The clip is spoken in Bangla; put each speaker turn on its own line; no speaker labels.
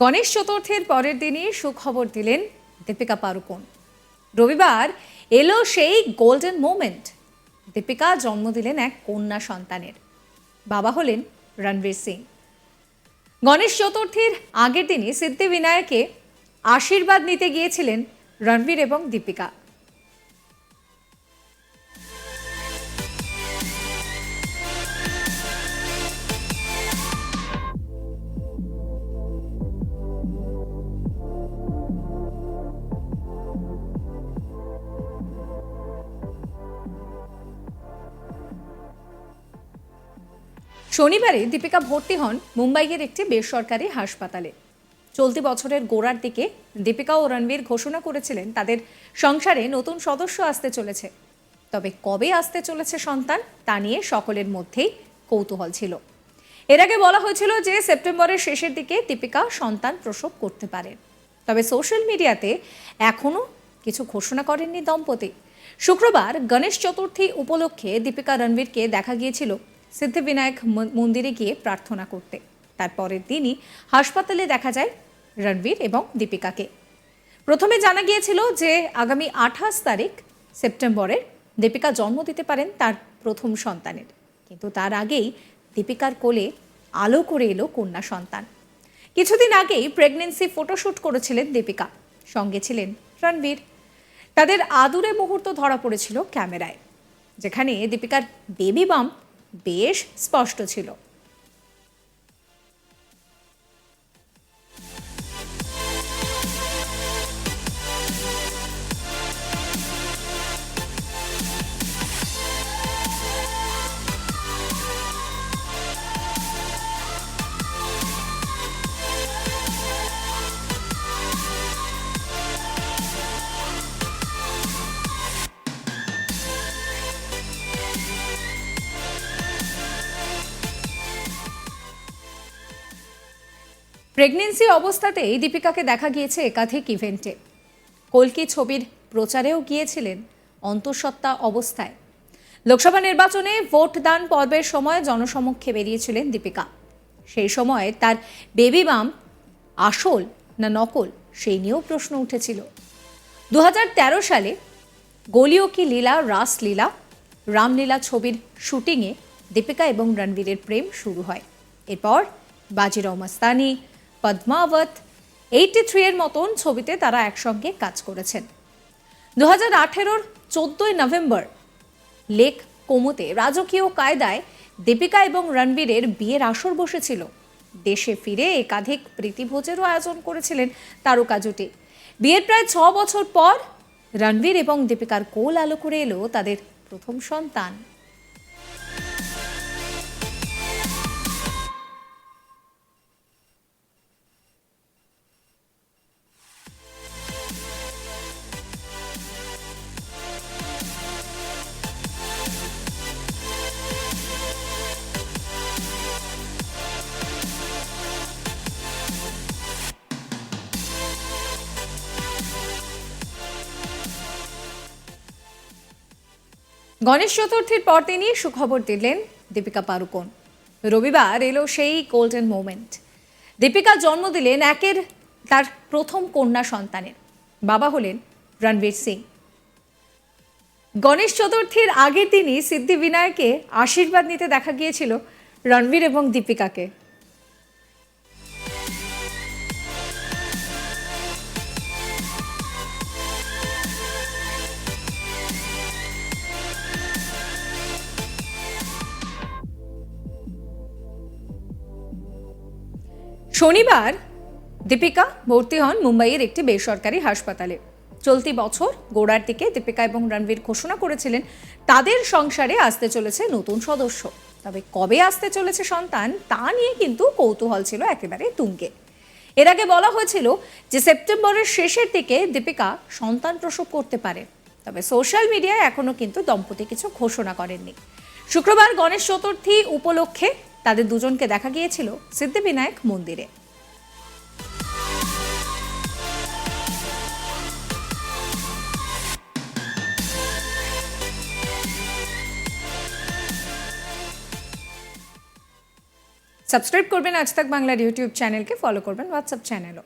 গণেশ চতুর্থীর পরের দিনই সুখবর দিলেন দীপিকা পাড়ুকোন। রবিবার এলো সেই গোল্ডেন মোমেন্ট। দীপিকা জন্ম দিলেন এক কন্যা সন্তানের। বাবা হলেন রণবীর সিং। গণেশ চতুর্থীর আগের দিনই সিদ্ধিবিনায়কে আশীর্বাদ নিতে গিয়েছিলেন রণবীর এবং দীপিকা। শনিবারে দীপিকা ভর্তি হন মুম্বাইয়ের একটি বেসরকারি হাসপাতালে। চলতি বছরের গোড়ার দিকে দীপিকা ও রণবীর ঘোষণা করেছিলেন তাদের সংসারে নতুন সদস্য আসতে চলেছে। তবে কবে আসতে চলেছে সন্তান তা নিয়ে সকলের মধ্যেই কৌতূহল ছিল। এর আগে বলা হয়েছিল যে সেপ্টেম্বরের শেষের দিকে দীপিকা সন্তান প্রসব করতে পারেন। তবে সোশ্যাল মিডিয়াতে এখনও কিছু ঘোষণা করেননি দম্পতি। শুক্রবার গণেশ চতুর্থী উপলক্ষে দীপিকা রণবীরকে দেখা গিয়েছিল। সিদ্ধিবিনায়ক মন্দিরে গিয়ে প্রার্থনা করতে। তারপরের দিনই হাসপাতালে দেখা যায় রণবীর এবং দীপিকাকে। প্রথমে জানা গিয়েছিল যে আগামী আঠাশ তারিখ সেপ্টেম্বরে দীপিকা জন্ম দিতে পারেন তার প্রথম সন্তানের। কিন্তু তার আগেই দীপিকার কোলে আলো করে এলো কন্যা সন্তান। কিছুদিন আগেই প্রেগনেন্সি ফটোশ্যুট করেছিলেন দীপিকা। সঙ্গে ছিলেন রণবীর। তাদের আদুরে মুহূর্ত ধরা পড়েছিল ক্যামেরায়, যেখানে দীপিকার বেবি বাম্প বেশ স্পষ্ট ছিল। প্রেগনেন্সি অবস্থাতেই দীপিকাকে দেখা গিয়েছে একাধিক ইভেন্টে। কলকি ছবির প্রচারেও গিয়েছিলেন অন্তঃসত্ত্বা অবস্থায়। লোকসভা নির্বাচনে ভোট দান পর্বের সময় জনসমক্ষে বেরিয়েছিলেন দীপিকা। সেই সময় তার বেবি বাম আসল না নকল সেই নিয়েও প্রশ্ন উঠেছিল। দু হাজার তেরো সালে গলিও কি লীলা রাসলীলা রামলীলা ছবির শুটিংয়ে দীপিকা এবং রণবীরের প্রেম শুরু হয়। এরপর বাজিরাও মাস্তানি পদ্মাবত এইটি থ্রি এর মতন ছবিতে তারা একসঙ্গে কাজ করেছেন। দু হাজার আঠেরোর চোদ্দই নভেম্বর লেক কোমোতে রাজকীয় কায়দায় দীপিকা এবং রণবীরের বিয়ের আসর বসেছিল। দেশে ফিরে একাধিক প্রীতিভোজেরও আয়োজন করেছিলেন তারকা জুটি। বিয়ের প্রায় ছ বছর পর রণবীর এবং দীপিকার কোল আলো করে এলো তাদের প্রথম সন্তান। গণেশ চতুর্থীর পর তিনি সুখবর দিলেন দীপিকা পাড়ুকোন। রবিবার এলো সেই গোল্ডেন মোমেন্ট দীপিকা জন্ম দিলেন একের তার প্রথম কন্যা সন্তানের। বাবা হলেন রণবীর সিং। গণেশ চতুর্থীর আগের দিনই সিদ্ধিবিনায়কে আশীর্বাদ নিতে দেখা গিয়েছিল রণবীর এবং দীপিকাকে। শনিবার দীপিকা ভর্তি হন মুম্বাইয়ের একটি বেসরকারি হাসপাতালে। চলতি বছর গোড়ার দিকে দীপিকা এবং রণবীর ঘোষণা করেছিলেন, তাদের সংসারে আসতে চলেছে নতুন সদস্য। তবে কবে আসতে চলেছে সন্তান, তা নিয়ে কিন্তু কৌতূহল ছিল একেবারে তুঙ্গে। এর আগে বলা হয়েছিল যে সেপ্টেম্বরের শেষের দিকে দীপিকা সন্তান প্রসব করতে পারে। তবে সোশ্যাল মিডিয়ায় এখনও কিন্তু দম্পতি কিছু ঘোষণা করেননি। শুক্রবার গণেশ চতুর্থী উপলক্ষে তাদের দুজনকে দেখা গিয়েছিল সিদ্ধিবিনায়ক মন্দিরে। সাবস্ক্রাইব করবেন আজ তাক বাংলার ইউটিউব চ্যানেলকে, ফলো করবেন হোয়াটসঅ্যাপ চ্যানেলও।